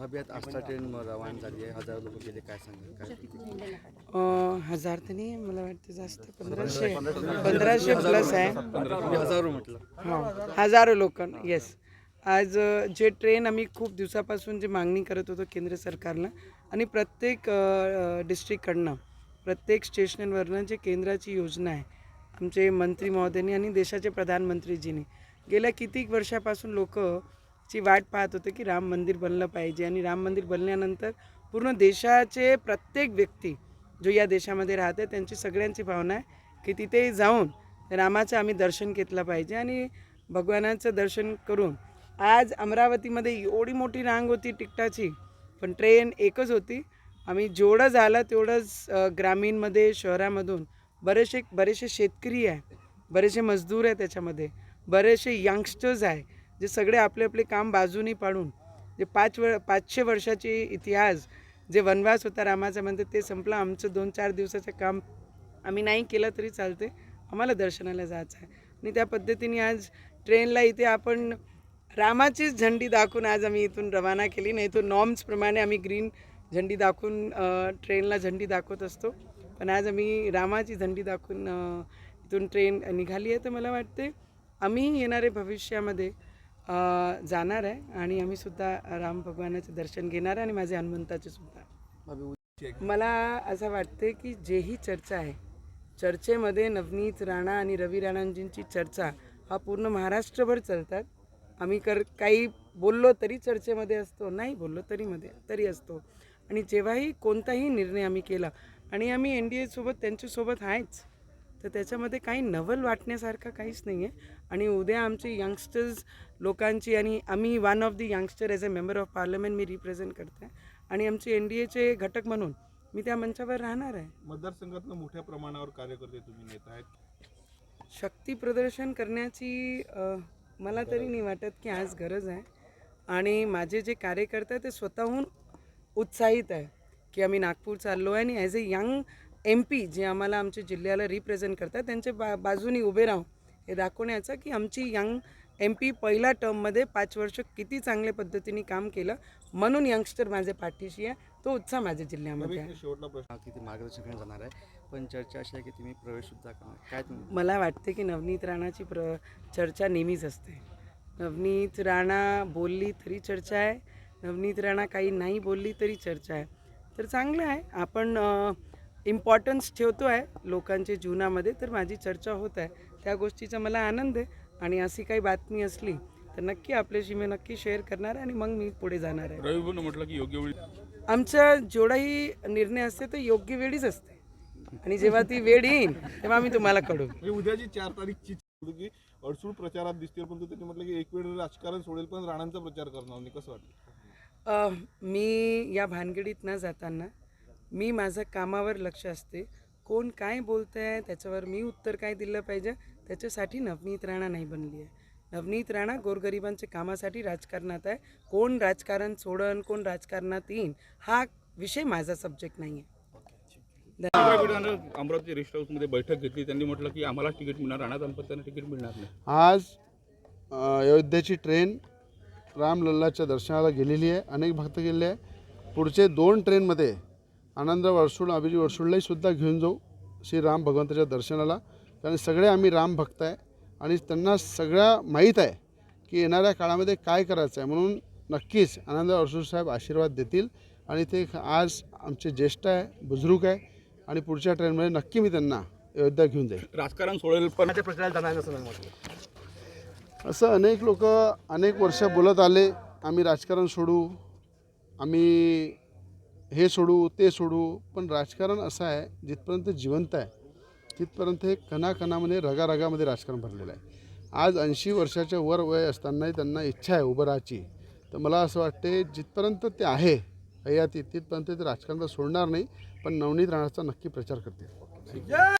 आस्था train रवाना झाली आहे. हजारो लोक गेले काय काय? अं, हजार तर नाही मला वाटतं जास्त. पंधराशे पंधराशे प्लस आहे. मी हजारो म्हटलं. हो हजारो लोक येस आज अ, जे ट्रेन आम्ही खूप दिवसापासून जी मागणी करत होतो केंद्र सरकारला आणि प्रत्येक डिस्ट्रिक्टकडनं प्रत्येक स्टेशनवरनं जे केंद्राची योजना आहे आमचे मंत्री महोदयांनी आणि देशाचे प्रधानमंत्रीजींनी गेल्या कितीक वर्षापासून लोक ची वाट पाहत होते की राम मंदिर बनलं पाहिजे. आणि राम मंदिर बनल्यानंतर पूर्ण देशाचे प्रत्येक व्यक्ती जो या देशामध्ये राहते त्यांची सगळ्यांची भावना आहे की तिथे जाऊन रामाचं आम्ही दर्शन घेतलं पाहिजे. आणि भगवानाचं दर्शन करून आज अमरावतीमध्ये एवढी मोठी रांग होती तिकटाची पण ट्रेन एकच होती. आम्ही जेवढं झालं तेवढंच ग्रामीणमध्ये शहरामधून बरेचसे बरेचसे शेतकरी आहे बरेचसे मजदूर आहे त्याच्यामध्ये बरेचसे यंगस्टर्स आहे. जे सगळे आपले आपले काम बाजूनी पाडून जे पाच व पाचशे वर्षाची इतिहास जे वनवास होता रामाचा म्हणते ते संपलं. आमचं दोन चार दिवसाचं काम आम्ही नाही केलं तरी चालते. आम्हाला दर्शनाला जायचं आहे. आणि त्या पद्धतीने आज ट्रेनला इथे आपण रामाचीच झंडी दाखवून आज आम्ही इथून रवाना केली. नाही इथून नॉर्म्सप्रमाणे आम्ही ग्रीन झंडी दाखवून ट्रेनला झंडी दाखवत असतो. पण आज आम्ही रामाची झंडी दाखवून इथून ट्रेन निघाली आहे तर मला वाटते. आम्ही येणारे भविष्यामध्ये जाणार आहे आणि आम्ही सुद्धा राम भगवानाचं दर्शन घेणार आहे आणि माझे हनुमंताचे सुद्धा. मला असं वाटते की जेही चर्चा आहे चर्चेमध्ये नवनीत राणा आणि रवी राणांजींची चर्चा हा पूर्ण महाराष्ट्रभर चालतात. आम्ही कर काही बोललो तरी चर्चेमध्ये असतो नाही बोललो तरी मध्ये तरी असतो. आणि जेव्हाही कोणताही निर्णय आम्ही केला आणि आम्ही एन डी एसोबत त्यांच्यासोबत आहेच. तर त्याच्यामध्ये काही नवल वाटण्यासारखं काहीच नाही आहे आणि उद्या आमचे यंगस्टर्स लोकांची आणि आम्ही one of the youngster as a member of parliament me represent करते. आणि आमचे एन डी एचे घटक म्हणून मी त्या मंचावर राहणार आहे. मतदारसंघातनं मोठ्या प्रमाणावर कार्यकर्ते तुम्ही नेत आहेत. शक्ती प्रदर्शन करण्याची अ, मला तरी नाही वाटत की आज गरज आहे. आणि माझे जे कार्यकर्ते ते स्वतःहून उत्साहित आहे की आम्ही नागपूर चाललो आहे. आणि as a young M P जे आम्हाला आमच्या जिल्ह्याला रिप्रेझेंट करतात. त्यांच्या बा बाजूनी उभे राहून हे दाखवण्याचं की आमची यंग एम पी पहिल्या टर्ममध्ये पाच वर्ष किती चांगल्या पद्धतीने काम केलं म्हणून यंगस्टर माझ्या पाठीशी आहे. तो उत्साह माझ्या जिल्ह्यामध्ये आहे. मार्गदर्शन जाणार आहे. पण चर्चा अशी आहे की तुम्ही प्रवेश सुद्धा करणार. काय मला वाटते की नवनीत राणाची प्र चर्चा नेहमीच असते. नवनीत राणा बोलली तरी चर्चा आहे. नवनीत राणा काही नाही बोलली तरी चर्चा आहे. तर चांगलं आहे. आपण इम्पॉर्टन्स ठेवतो आहे लोकांच्या जीवनामध्ये तर माझी चर्चा होत आहे. त्या गोष्टीचा मला आनंद आहे आणि अशी काही बातमी असली तर नक्की आपल्याशी मी नक्की शेअर करणार आहे आणि मग मी पुढे जाणार आहे. रवी म्हटलं की योग्य वेळी आमचा जेवढाही निर्णय असते तो योग्य वेळीच असते. आणि जेव्हा ती वेळ येईल तेव्हा आम्ही तुम्हाला कळू म्हणजे उद्याची चार तारीखची अडसूळ प्रचारात दिसतील पण त्यांनी म्हटलं की एक वेळ राजकारण सोडेल पण राणांचा प्रचार करणार नाही. कसं वाटतं? मी या भानगडीत न जाताना मी माझं कामावर लक्ष असते. कोण काय बोलत आहे त्याच्यावर मी उत्तर काय दिलं पाहिजे त्याच्यासाठी नवनीत राणा नाही बनली आहे नवनीत राणा गोरगरिबांच्या कामासाठी राजकारणात आहे. कोण राजकारण सोडन कोण राजकारणात येईन हा विषय माझा सब्जेक्ट नाही आहे अमरावती रेस्ट हाऊसमध्ये बैठक घेतली. त्यांनी म्हटलं की आम्हाला तिकीट मिळणार राणा दाम्पत्याने तिकीट मिळणार नाही. आज अयोध्येची ट्रेन रामलल्लाच्या दर्शनाला गेलेली आहे. अनेक भक्त गेलेले आहे. पुढचे दोन ट्रेनमध्ये आनंद वरसूळ अभिजी वरसूळलाही सुद्धा घेऊन जाऊ श्री राम भगवंताच्या दर्शनाला. कारण सगळे आम्ही राम भक्त आहे आणि त्यांना सगळ्या माहीत आहे की येणाऱ्या काळामध्ये काय करायचं आहे. म्हणून नक्कीच आनंद वरसूळ साहेब आशीर्वाद देतील आणि ते आज आमचे ज्येष्ठ आहे बुजुर्ग आहे आणि पुढच्या ट्रेनमध्ये नक्की मी त्यांना अयोध्या घेऊन जाईल राजकारण सोडेल पण असं अनेक लोक अनेक वर्ष बोलत आले आम्ही राजकारण सोडू आम्ही हे सोडू ते सोडू पण राजकारण असं आहे जिथपर्यंत जिवंत आहे तिथपर्यंत हे कणाकणामध्ये रगारगामध्ये राजकारण भरलेलं आहे. आज ऐंशी वर्षाच्या वर वय असतानाही त्यांना इच्छा आहे उभं राहायची. तर मला असं वाटते जिथपर्यंत ते आहे हयाती तिथपर्यंत ते राजकारण सोडणार नाही पण नवनीत राणाचा नक्की प्रचार करतील.